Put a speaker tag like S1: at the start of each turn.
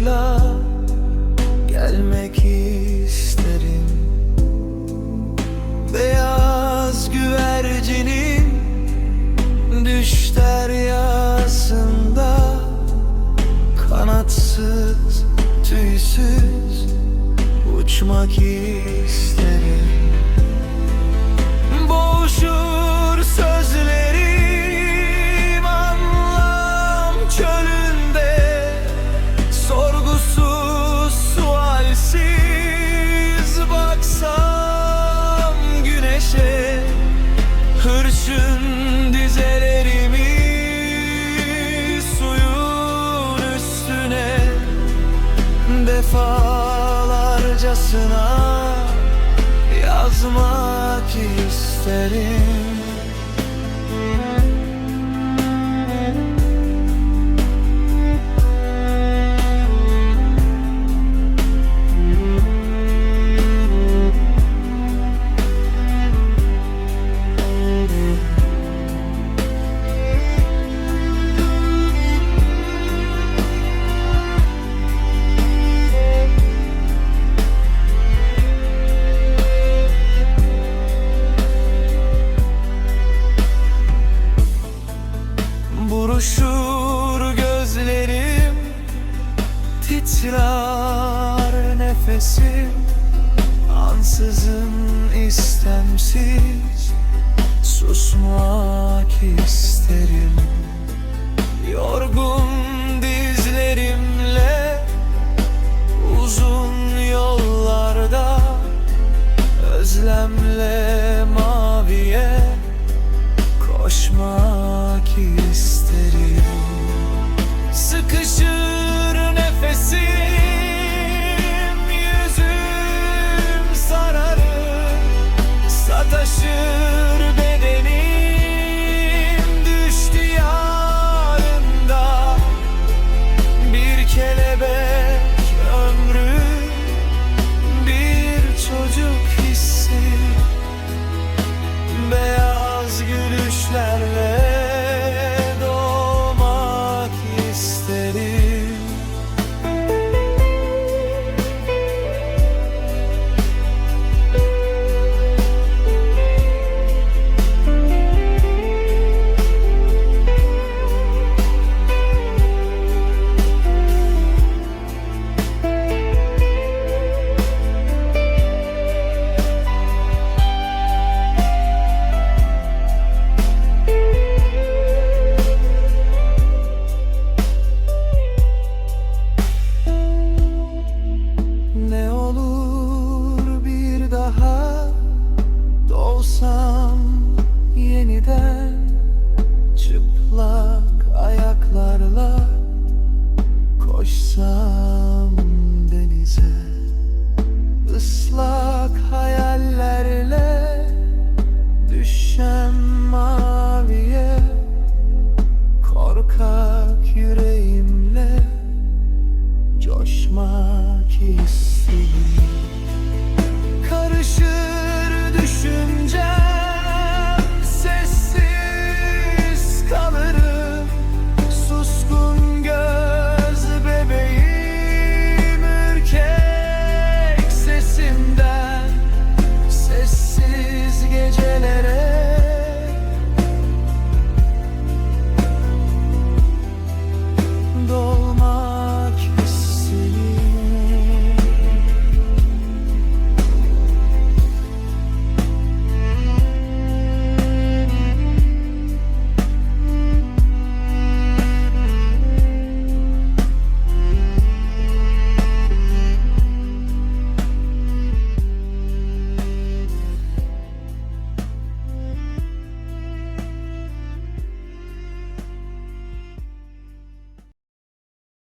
S1: Yanına gelmek isterim. Beyaz güvercinim düş deryasında Kanatsız, tüysüz uçmak isterim. Boşum Aptallarcasına yazmak isterim. Tutuşur gözlerim Titrer nefesim. Ansızın istemsiz Susmak isterim. Yorgun